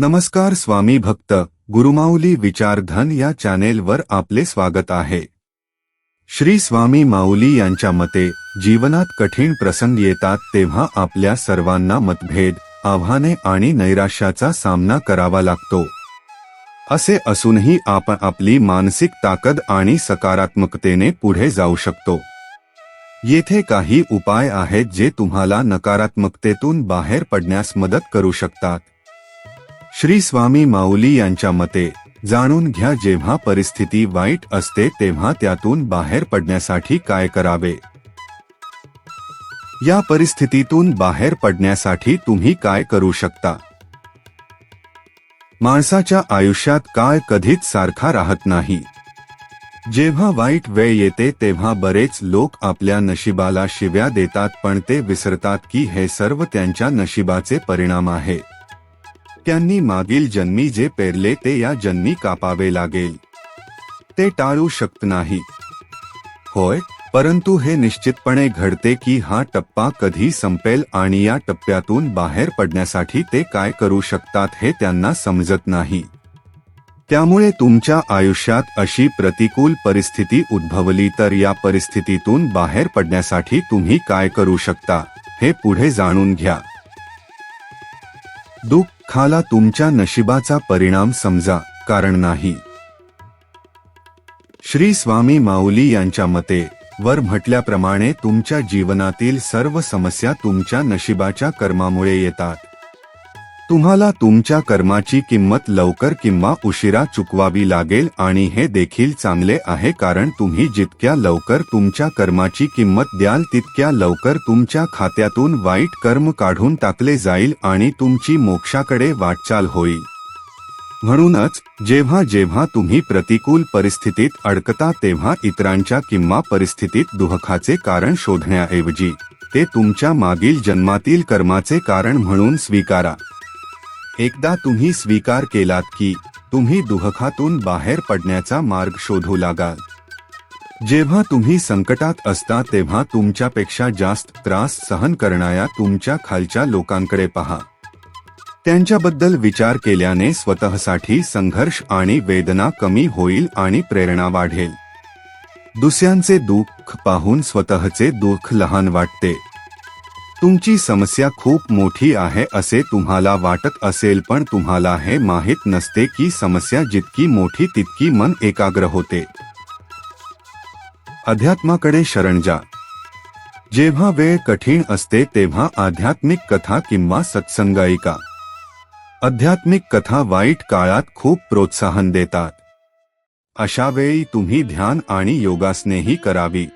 नमस्कार स्वामी भक्त गुरुमाऊली विचारधन या चॅनेलवर आपले स्वागत आहे. श्री स्वामी माऊली यांच्या मते जीवनात कठीण प्रसंग येतात तेव्हा आपल्या सर्वांना मतभेद आव्हाने आणि नैराश्याचा सामना करावा लागतो. असे असूनही आपण आपली मानसिक ताकद आणि सकारात्मकतेने पुढे जाऊ शकतो. येथे काही उपाय आहेत जे तुम्हाला नकारात्मकतेतून बाहेर पडण्यास मदत करू शकतात. श्री स्वामी माऊली यांच्या मते जाणून घ्या जेव्हा परिस्थिती वाईट असते तेव्हा त्यातून बाहेर पडण्यासाठी काय करावे? या परिस्थितीतून बाहेर पडण्यासाठी तुम्ही काय करू शकता? माणसाच्या आयुष्यात काळ कधीच सारखा राहत नाही. जेव्हा वाईट वेळ येते तेव्हा बरेच लोक आपल्या नशिबाला शिव्या देतात पण ते विसरतात की हे सर्व त्यांच्या नशिबाचे परिणाम आहे. त्यांनी मागील जन्मी जे पेरले ते या जन्मी कापावे लागेल. ते टाळू शकत नाही. होय परंतु हे निश्चितपणे घडते की हा टप्पा कधी संपेल आणि या टप्प्यातून बाहेर पडण्यासाठी ते काय करू शकतात हे त्यांना समजत नाही. त्यामुळे तुमच्या आयुष्यात अशी प्रतिकूल परिस्थिती उद्भवली तर या परिस्थितीतून बाहेर पडण्यासाठी तुम्ही काय करू शकता हे पुढे जाणून घ्या. दुःखाला तुमच्या नशिबाचा परिणाम समजा कारण नाही. श्री स्वामी माऊली यांच्या मते वर म्हटल्याप्रमाणे तुमच्या जीवनातील सर्व समस्या तुमच्या नशिबाच्या कर्मामुळे येतात. तुम्हाला तुमच्या कर्माची किंमत लवकर किंवा उशिरा चुकवावी लागेल आणि हे देखील चांगले आहे कारण तुम्ही जितक्या लवकर तुमच्या कर्माची किंमत द्याल तितक्या लवकर तुमच्या खात्यातून वाईट कर्म काढून टाकले जाईल आणि तुमची मोक्षाकडे वाटचाल होईल. म्हणूनच जेव्हा जेव्हा तुम्ही प्रतिकूल परिस्थितीत अडकता तेव्हा इतरांच्या किंवा परिस्थितीत दुःखाचे कारण शोधण्याऐवजी ते तुमच्या मागील जन्मातील कर्माचे कारण म्हणून स्वीकारा. एकदा तुम्ही स्वीकार केलात की तुम्ही दुःखातून बाहेर पडण्याचा मार्ग शोधू लागाल. जेव्हा तुम्ही संकटात असता तेव्हा तुमच्यापेक्षा जास्त त्रास सहन करणाऱ्या तुमच्या खालच्या लोकांकडे पहा. त्यांच्याबद्दल विचार केल्याने स्वतःसाठी संघर्ष आणि वेदना कमी होईल आणि प्रेरणा वाढेल. दुसऱ्यांचे दुःख पाहून स्वतःचे दुःख लहान वाटते. तुमची समस्या खूप मोठी आहे असे तुम्हाला वाटत असेल पण तुम्हाला हे माहीत नसते की समस्या जितकी मोठी तितकी मन एकाग्र होते. अध्यात्माकडे शरण जा. जेव्हा वेळ कठीण असते तेव्हा आध्यात्मिक कथा किंवा सत्संगायिका अध्यात्मिक आध्यात्मिक कथा वाईट काळात खूप प्रोत्साहन देतात. अशा वेळी तुम्ही ध्यान आणि योगासनेही करावी.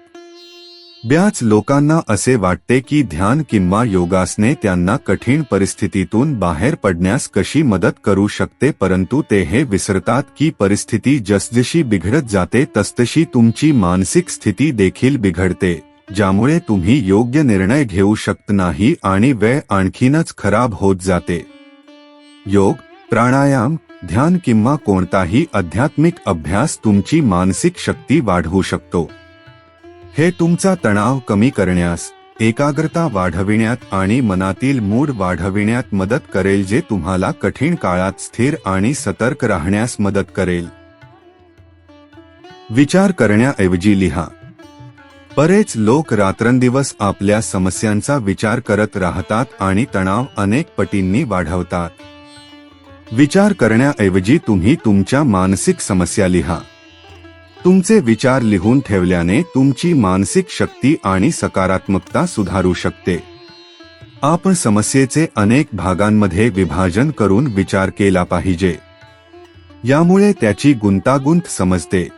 ब्याच लोकांना असे वाटते की ध्यान किंवा योगासने त्यांना कठीण परिस्थितीतून बाहेर पडण्यास कशी मदत करू शकते, परंतु ते हे विसरतात की परिस्थिती जसजशी बिघडत जाते, तसतशी तुमची मानसिक स्थिती देखील बिघडते, ज्यामुळे तुम्ही योग्य निर्णय घेऊ शकत नाही आणि वेळ आणखीनच खराब होत जाते. योग, प्राणायाम, ध्यान किंवा कोणताही आध्यात्मिक अभ्यास तुमची मानसिक शक्ती वाढवू शकतो. हे तुमचा तणाव कमी करण्यास एकाग्रता वाढविण्यात आणि मनातील मूड वाढविण्यात मदत करेल जे तुम्हाला कठीण काळात स्थिर आणि सतर्क राहण्यास मदत करेल. विचार करण्याऐवजी लिहा. बरेच लोक रात्रंदिवस आपल्या समस्यांचा विचार करत राहतात आणि तणाव अनेक पटींनी वाढवतात. विचार करण्याऐवजी तुम्ही तुमच्या मानसिक समस्या लिहा. तुमचे विचार लिहून ठेवल्याने तुमची मानसिक शक्ती आणि सकारात्मकता सुधारू शकते. आपण समस्येचे अनेक भागांमध्ये विभाजन करून विचार केला पाहिजे. यामुळे त्याची गुंतागुंत समजते.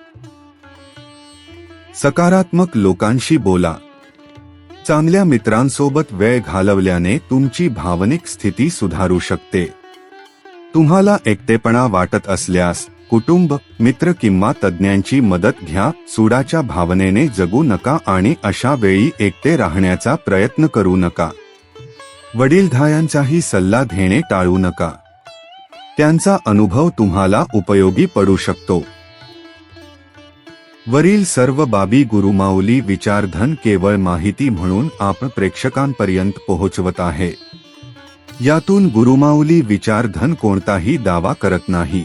सकारात्मक लोकांशी बोला. चांगल्या मित्रांसोबत वेळ घालवल्याने तुमची भावनिक स्थिती सुधारू शकते. तुम्हाला एकटेपणा वाटत असल्यास कुटुंब मित्र किंवा तज्ज्ञांची मदत घ्या सुडाच्या भावनेने जगू नका आणि अशा वेळी एकटे राहण्याचा प्रयत्न करू नका. वडीलधायांचाही सल्ला घेणे टाळू नका. त्यांचा अनुभव तुम्हाला उपयोगी पडू शकतो. वरील सर्व बाबी गुरुमाऊली विचारधन केवळ माहिती म्हणून आपण प्रेक्षकांपर्यंत पोहोचवत आहे. यातून गुरुमाऊली विचारधन कोणताही दावा करत नाही.